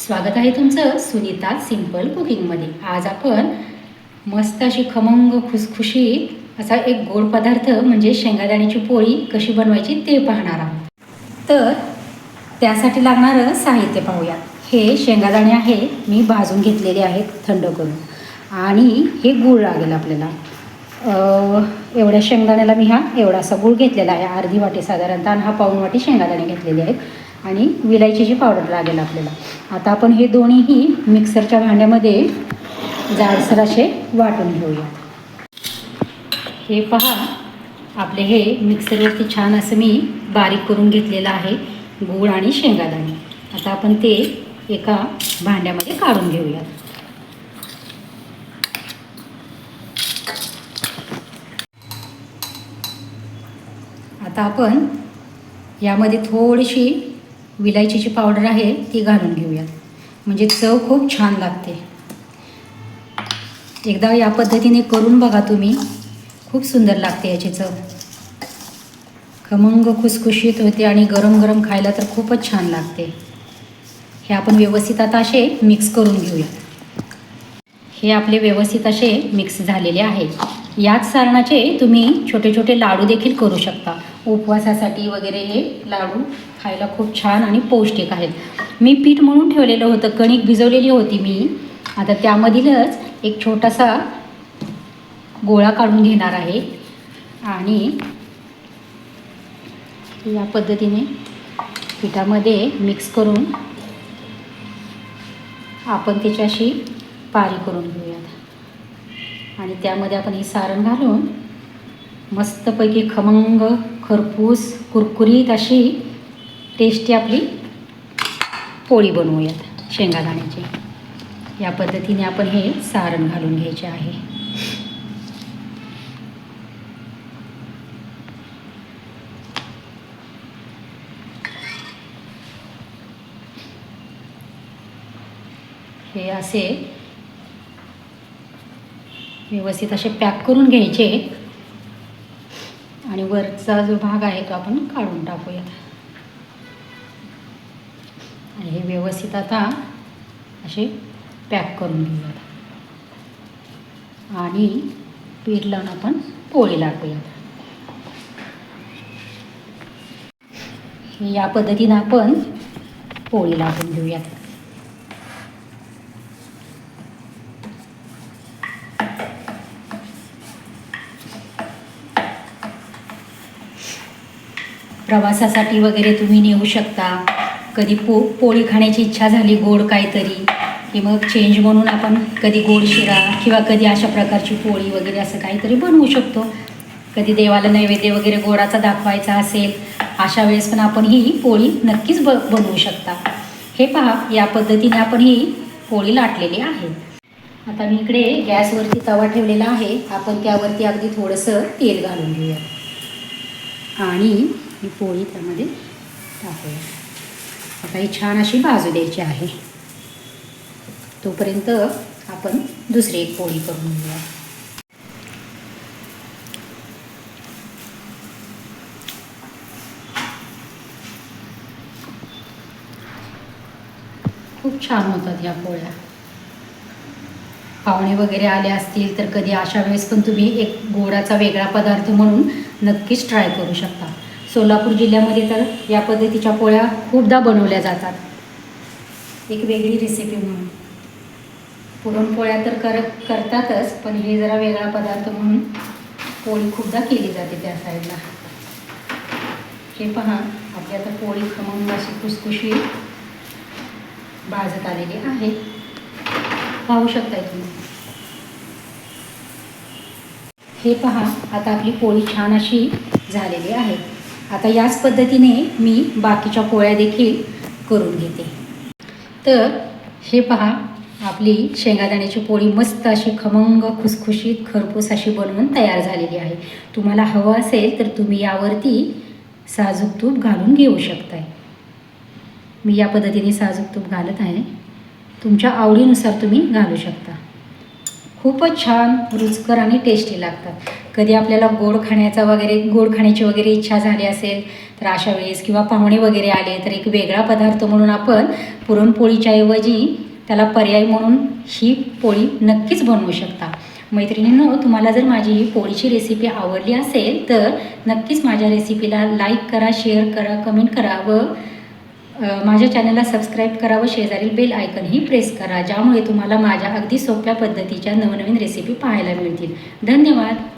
स्वागत आहे तुमचं सुनीता सिंपल कुकिंगमध्ये. आज आपण मस्त अशी खमंग खुसखुशीत असा एक गोड पदार्थ म्हणजे शेंगादाण्याची पोळी कशी बनवायची ते पाहणार आहोत. तर त्यासाठी लागणारं साहित्य पाहूया. हे शेंगादाणे आहे मी भाजून घेतलेले आहेत थंड करून. आणि हे गूळ लागेल आपल्याला. एवढ्या शेंगदाण्याला मी हा एवढासा गूळ घेतलेला आहे. अर्धी वाटी साधारणतः आणि हा पाऊण वाटी शेंगादाणे घेतलेले आहेत. आणि विलायचीची पावडर लागेल आपल्याला. आता आपण हे दोन्हीही मिक्सरच्या भांड्यामध्ये जाडसर असे वाटून घेऊयात हे पहा आपले हे मिक्सरवरती छान असं मी बारीक करून घेतलेलं आहे गूळ आणि शेंगादाणे. आता आपण ते एका भांड्यामध्ये काढून घेऊयात. आता आपण यामध्ये थोडीशी विलायचीची पावडर आहे ती घालून घेऊयात. म्हणजे चव खूप छान लागते. एकदा या पद्धतीने करून बघा तुम्ही. खूप सुंदर लागते याची चव. खमंग खुसखुशीत होते आणि गरम गरम खायला तर खूपच छान लागते. हे आपण व्यवस्थित आता असे मिक्स करून घेऊया हे आपले व्यवस्थित असे मिक्स झालेले आहे. याच सारणाचे तुम्ही छोटे छोटे लाडू देखील करू शकता. उपवासासाठी वगैरे हे लाडू खायला खूप छान आणि पौष्टिक आहेत. मी पीठ म्हणून ठेवलेलं होतं कणिक भिजवलेली होती मी. आता त्यामधीलच एक छोटासा गोळा काढून घेणार आहे. आणि या पद्धतीने पिठामध्ये मिक्स करून आपण त्याच्याशी पारी करून घेऊयात. आणि त्यामध्ये आपण हे सारण घालून मस्तपैकी खमंग खरपूस कुरकुरीत अशी टेस्टी आपली पोळी बनवूयात शेंगादाण्याची. या पद्धतीने आपण हे सारण घालून घ्यायचे आहे. हे असे व्यवस्थित असे पॅक करून घ्यायचे. आणि वरचा जो भाग आहे तो आपण काढून टाकूयात आणि हे व्यवस्थित आता असे पॅक करून घेऊयात. आणि पीठ लावून आपण पोळी लाटूयात. हे या पद्धतीनं आपण पोळी लाटून घेऊयात. प्रवासासाठी वगैरे तुम्ही नेऊ शकता. कधी पो पोळी खाण्याची इच्छा झाली गोड काहीतरी की मग चेंज म्हणून आपण कधी गोड शिरा किंवा कधी अशा प्रकारची पोळी वगैरे असं काहीतरी बनवू शकतो. कधी देवाला नैवेद्य वगैरे गोडाचा दाखवायचा असेल अशा वेळेस पण आपण ही पोळी नक्कीच ब बनवू शकता. हे पहा या पद्धतीने आपण ही पोळी लाटलेली आहे. आता मी इकडे गॅसवरती तवा ठेवलेला आहे. आपण त्यावरती अगदी थोडंसं तेल घालून घेऊया. आणि ही पोळी त्यामध्ये टाकूया. आता ही छान अशी भाजू द्यायची आहे. तोपर्यंत आपण दुसरी एक पोळी करून घेऊया. खूप छान होतात या पोळ्या. पाहुणे वगैरे आले असतील तर कधी अशा वेळेस पण तुम्ही एक गोडाचा वेगळा पदार्थ म्हणून नक्कीच ट्राय करू शकता. सोलापूर जिल्ह्यामध्ये तर या पद्धतीच्या पोळ्या खूपदा बनवल्या जातात. एक वेगळी रेसिपी म्हणून. पुरणपोळ्या तर कर करतातच पण हे जरा वेगळा पदार्थ म्हणून पोळी खूपदा केली जाते त्या साईडला हे पहा आपली आता पोळी खमंग अशी खुसखुशी भाजत आलेली आहे. पाहू शकताय तुम्ही. हे पहा आता आपली पोळी छान अशी झालेली आहे. आता याच पद्धतीने मी बाकीच्या पोळ्या देखील करून घेते. तर हे पहा आपली शेंगादाण्याची पोळी मस्त अशी खमंग खुसखुशीत खरपूस अशी बनवून तयार झालेली आहे. तुम्हाला हवं असेल तर तुम्ही यावरती साजूक तूप घालून घेऊ शकताय. मी या पद्धतीने साजूक तूप घालत आहे. तुमच्या आवडीनुसार तुम्ही घालू शकता. खूपच छान रुचकर आणि टेस्टी लागतात. कधी आपल्याला गोड खाण्याचा वगैरे गोड खाण्याची वगैरे इच्छा झाली असेल तर अशा वेळेस किंवा पाहुणे वगैरे आले तर एक वेगळा पदार्थ म्हणून आपण पुरणपोळीच्या ऐवजी त्याला पर्याय म्हणून ही पोळी नक्कीच बनवू शकता. मैत्रिणींनो तुम्हाला जर माझी ही पोळीची रेसिपी आवडली असेल तर नक्कीच माझ्या रेसिपीला लाईक करा शेअर करा कमेंट करा व माझ्या चॅनलला सबस्क्राईब करा व शेजारील बेल आयकनही प्रेस करा ज्यामुळे तुम्हाला माझ्या अगदी सोप्या पद्धतीच्या नवनवीन रेसिपी पाहायला मिळतील. धन्यवाद.